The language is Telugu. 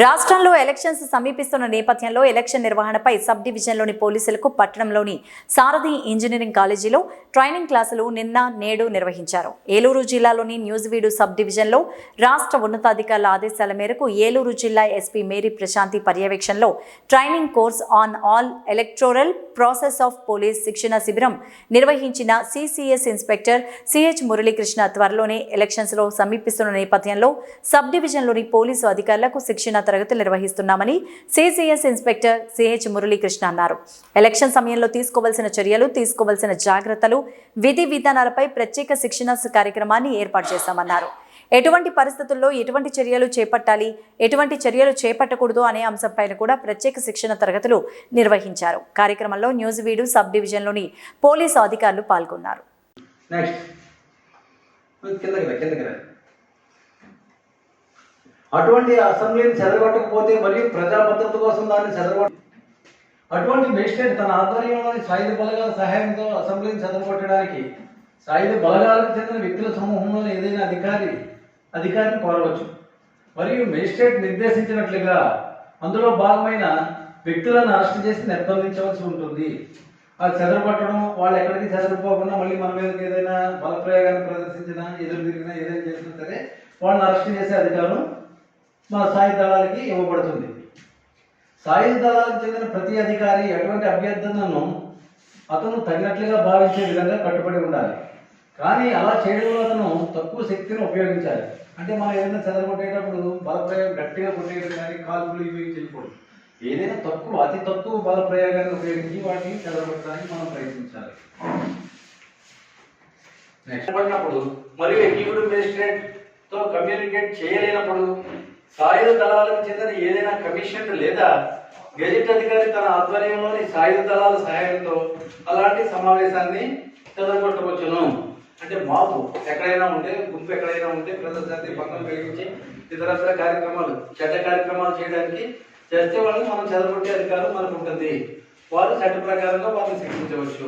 రాష్ట్రంలో ఎలక్షన్స్ సమీపిస్తున్న నేపథ్యంలో ఎలక్షన్ నిర్వహణపై సబ్ డివిజన్లోని పోలీసులకు పట్టణంలోని సారథి ఇంజనీరింగ్ కాలేజీలో ట్రైనింగ్ క్లాసులు నిన్న నేడు నిర్వహించారు. ఏలూరు జిల్లాలోని న్యూజివీడు సబ్ డివిజన్లో రాష్ట్ర ఉన్నతాధికారుల ఆదేశాల మేరకు ఏలూరు జిల్లా ఎస్పీ మేరీ ప్రశాంతి పర్యవేక్షణలో training course on all electoral process of police శిక్షణ శిబిరం నిర్వహించిన సిసిఎస్ ఇన్స్పెక్టర్ సిహెచ్ మురళీకృష్ణ త్వరలోనే ఎలక్షన్స్లో సమీపిస్తున్న నేపథ్యంలో సబ్ డివిజన్లోని పోలీసు అధికారులకు శిక్షణ తరగతులు నిర్వహిస్తున్నామని సిసిఎస్ ఇన్స్పెక్టర్ సిహెచ్ మురళీకృష్ణ అన్నారు. ఎలక్షన్ సమయంలో తీసుకోవాల్సిన చర్యలు తీసుకోవాల్సిన జాగ్రత్తలు విధి విధానాలపై ప్రత్యేక శిక్షణ కార్యక్రమాన్ని ఏర్పాటు చేశామన్నారు. ఎటువంటి పరిస్థితుల్లో ఎటువంటి చర్యలు చేపట్టాలి? ఎటువంటి చర్యలు చేపట్టకూడదు అనే అంశంపైన కూడా ప్రత్యేక శిక్షణ తరగతులు నిర్వహించారు. కార్యక్రమంలో న్యూస్ వీడు సబ్ డివిజన్లోని పోలీసు అధికారులు పాల్గొన్నారు. అటువంటి అసెంబ్లీని చెదరగొట్టకపోతే మరియు ప్రజా భద్రత కోసం దాన్ని చెదరగొట్ట అటువంటి మెజిస్ట్రేట్ తన ఆధ్వర్యంలోని సాయుధ బలగాల సహాయంతో అసెంబ్లీని చెదరగొట్టడానికి సాయుధ బలగాలకు చెందిన వ్యక్తుల సమూహంలోని ఏదైనా అధికారి అధికారిని కోరవచ్చు. మరియు మేజిస్ట్రేట్ నిర్దేశించినట్లుగా అందులో భాగమైన వ్యక్తులను అరెస్ట్ చేసి నిర్బంధించవలసి ఉంటుంది. అది చెదరపట్టడం వాళ్ళు ఎక్కడికి చెదరపోకుండా మళ్ళీ మన మీదకి ఏదైనా బలప్రయోగాన్ని ప్రదర్శించినా ఎదురు తిరిగినా ఏదైనా చేసినా సరే వాళ్ళని అరెస్ట్ చేసే అధికారం మన సాయుధ దళాలకి ఇవ్వబడుతుంది. సాయుధ దళాలకు చెందిన ప్రతి అధికారి ఎటువంటి అభ్యర్థనను అతను తగినట్లుగా భావించే విధంగా కట్టుబడి ఉండాలి. కానీ అలా చేయడంలో అతను తక్కువ శక్తిని ఉపయోగించాలి. అంటే మనం ఏదైనా చెదరగొట్టేటప్పుడు బలప్రయోగం గట్టిగా కొట్టేయడం కానీ కాల్పులు ఇవి చేయకూడదు ఏదైనా తక్కువ అతి తక్కువ బలప్రయోగాన్ని ఉపయోగించి వాటిని చెదరగొట్టడానికి మనం ప్రయత్నించాలి. నెక్స్ట్ పడినప్పుడు మరియు ఎగ్జిక్యూటివ్ మేజిస్ట్రేట్తో కమ్యూనికేట్ చేయలేనప్పుడు సాయుధ దళాలకు చెందిన ఏదైనా కమిషన్ లేదా గెజిట్ అధికారి తన ఆధ్వర్యంలోని సాయుధ దళాల సహాయంతో అలాంటి సమావేశాన్ని చెదరగొట్టవచ్చును. మాపు ఎక్కడైనా ఉంటే గుంపు ఎక్కడైనా ఉంటే ప్రజాశాంతి భంగం కలిగించి ఇతరత్ర కార్యక్రమాలు చెడ్డ కార్యక్రమాలు చేయడానికి చేస్తే వాళ్ళని మనం చెదరగొట్టే అధికారం మనకు ఉంటుంది. వారు చట్ట ప్రకారంగా వారిని శిక్షించవచ్చు.